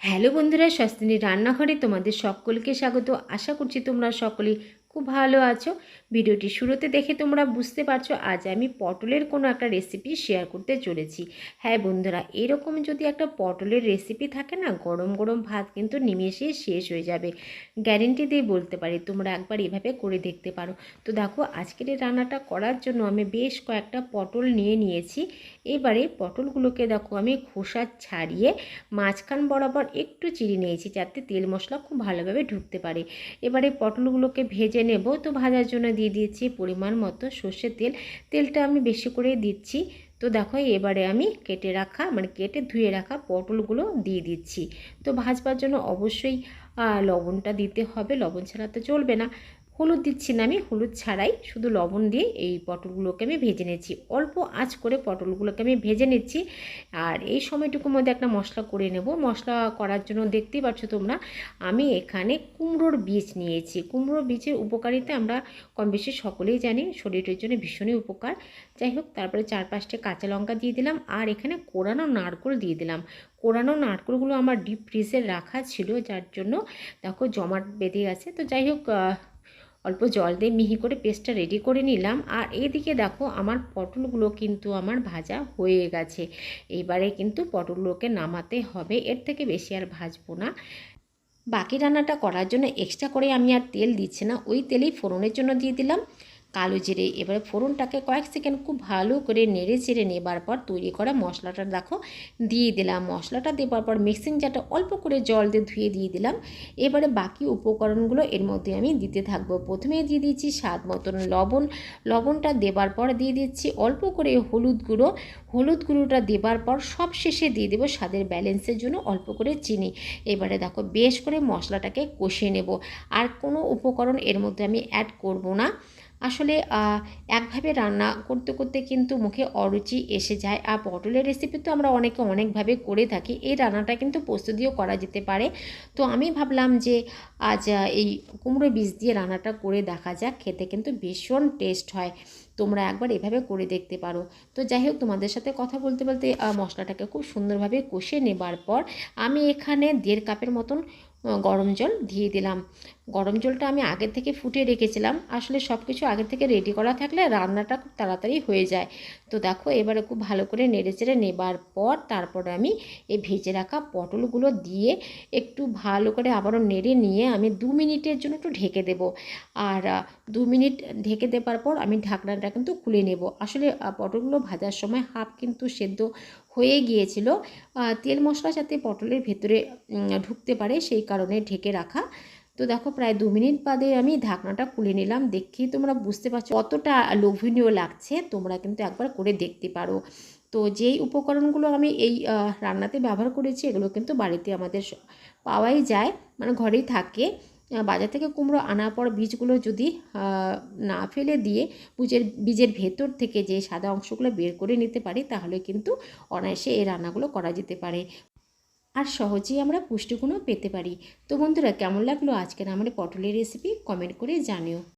Hello বন্ধুরা স্বস্তিনী রান্নাঘরে তোমাদের সকলকে স্বাগত। আশা করছি তোমরা সকলেই খুব ভালো আছো। ভিডিওটি শুরুতে দেখে তোমরা বুঝতে পারছ, আজ আমি পটলের কোনো একটা রেসিপি শেয়ার করতে চলেছি। হ্যাঁ বন্ধুরা, এরকম যদি একটা পটলের রেসিপি থাকে না, গরম গরম ভাত কিন্তু নিমেষেই শেষ হয়ে যাবে। গ্যারেন্টি দিয়ে বলতে পারি, তোমরা একবার এভাবে করে দেখতে পারো। তো দেখো, আজকের এই রান্নাটা করার জন্য আমি বেশ কয়েকটা পটল নিয়ে নিয়েছি। এবারে পটলগুলোকে দেখো, আমি খোসা ছাড়িয়ে মাঝখান বরাবর একটু চিড়ে নিয়েছি, যাতে তেল মশলা খুব ভালোভাবে ঢুকতে পারে। এবারে পটলগুলোকে ভেজে নেব। তো ভাজার জন্য দিয়ে দিয়েছি পরিমাণ মতো সর্ষের তেল। তেলটা আমি বেশি করে দিচ্ছি। তো দেখো এবারে আমি কেটে রাখা মানে কেটে ধুয়ে রাখা পটলগুলো দিয়ে দিচ্ছি। তো ভাজবার জন্য অবশ্যই লবণটা দিতে হবে। লবণ ছাড়া তো চলবে না। হলুদ দিচ্ছি না আমি, হলুদ ছাড়াই শুধু লবণ দিয়ে এই পটলগুলোকে আমি ভেজে নিচ্ছি। অল্প আঁচ করে পটলগুলোকে আমি ভেজে নিচ্ছি। আর এই সময়টুকুর মধ্যে একটা মশলা করে নেব। মশলা করার জন্য দেখতেই পাচ্ছ তোমরা, আমি এখানে কুমড়োর বীজ নিয়েছি। কুমড়োর বীজের উপকারিতা আমরা কম বেশি সকলেই জানি, শরীরের জন্য ভীষণই উপকার। যাই হোক, তারপরে চার পাঁচটা কাঁচা লঙ্কা দিয়ে দিলাম আর এখানে কোরানো নারকোল দিয়ে দিলাম। কোরানো নারকোলগুলো আমার ডিপ ফ্রিজে রাখা ছিল, যার জন্য দেখো জমাট বেঁধে গেছে তো যাই হোক অল্প জল দিয়ে মিহি করে পেস্টটা রেডি করে নিলাম। আর এদিকে দেখো আমার পটলগুলো কিন্তু আমার ভাজা হয়ে গেছে। এইবারে কিন্তু পটলগুলোকে নামাতে হবে। এর থেকে বেশি আর ভাজবো না। বাকি রান্নাটা করার জন্য এক্সট্রা করে আমি আর তেল দিচ্ছি না। ওই তেলেই ফোড়নের জন্য দিয়ে দিলাম। কালো জিরে। এবারে ফোড়নটাকে কয়েক সেকেন্ড খুব ভালো করে নেড়ে চেড়ে নেবার পর তৈরি করা মশলাটা দেখো, দিয়ে দিলাম। মশলাটা দেওয়ার পর মিক্সিং জারটা অল্প করে জল দিয়ে ধুয়ে দিয়ে দিলাম। এবারে বাকি উপকরণগুলো এর মধ্যে আমি দিতে থাকব। প্রথমে দিয়ে দিচ্ছি স্বাদ মতন লবণ। লবণটা দেবার পর দিয়ে দিচ্ছি অল্প করে হলুদ গুঁড়ো। হলুদ গুঁড়োটা দেবার পর সব শেষে দিয়ে দেবো স্বাদের ব্যালেন্সের জন্য অল্প করে চিনি। এবারে দেখো বেশ করে মশলাটাকে কষিয়ে নেব। আর কোনো উপকরণ এর মধ্যে আমি অ্যাড করব না। আসলে একভাবে রান্না করতে করতে কিন্তু মুখে অরুচি এসে যায়। আর পটলের রেসিপি তো আমরা অনেকে অনেকভাবে করে থাকি। এই রান্নাটা কিন্তু প্রস্তুতিও করা যেতে পারে। তো আমি ভাবলাম যে, আজ এই কুমড়ো বীজ দিয়ে রান্নাটা করে দেখা যাক। খেতে কিন্তু ভীষণ টেস্ট হয়। তোমরা একবার এভাবে করে দেখতে পারো। তো যাই হোক, তোমাদের সাথে কথা বলতে বলতে মশলাটাকে খুব সুন্দরভাবে কষে নেবার পর আমি এখানে দেড় কাপের মতন গরম জল দিয়ে দিলাম। গরম জলটা আমি আগে থেকে ফুটে রেখেছিলাম। আসলে সব কিছু আগে থেকে রেডি করা থাকলে রান্নাটা খুব তাড়াতাড়ি হয়ে যায়। তো দেখো, এবারে খুব ভালো করে নেড়ে চেড়ে নেবার পর তারপরে আমি এই ভেজে রাখা পটলগুলো দিয়ে একটু ভালো করে আবারও নেড়ে নিয়ে আমি দু মিনিটের জন্য একটু ঢেকে দেব। আর দু মিনিট ঢেকে দেবার পর আমি ঢাকনাটা কিন্তু খুলে নেব। আসলে পটলগুলো ভাজার সময় হাফ কিন্তু সেদ্ধ হয়ে গিয়েছিল। তেল মশলা যাতে পটলের ভেতরে ঢুকতে পারে সেই কারণে ঢেকে রাখা। তো দেখো প্রায় দু মিনিট বাদে আমি ঢাকনাটা খুলে নিলাম। দেখি তোমরা বুঝতে পারছ কতটা লোভনীয় লাগছে। তোমরা কিন্তু একবার করে দেখতে পারো। তো যেই উপকরণগুলো আমি এই রান্নাতে ব্যবহার করেছি, এগুলো কিন্তু বাড়িতে আমাদের পাওয়াই যায় মানে ঘরেই থাকে। বাজার থেকে কুমড়ো আনার পর বীজগুলো যদি না ফেলে দিয়ে বীজের বীজের ভেতর থেকে যে সাদা অংশগুলো বের করে নিতে পারি, তাহলে কিন্তু অনায়াসে এই রান্নাগুলো করা যেতে পারে। আর সহজেই আমরা পুষ্টিগুণও পেতে পারি। তো বন্ধুরা, কেমন লাগল আজকের আমাদের পটলের রেসিপি কমেন্ট করে জানিও।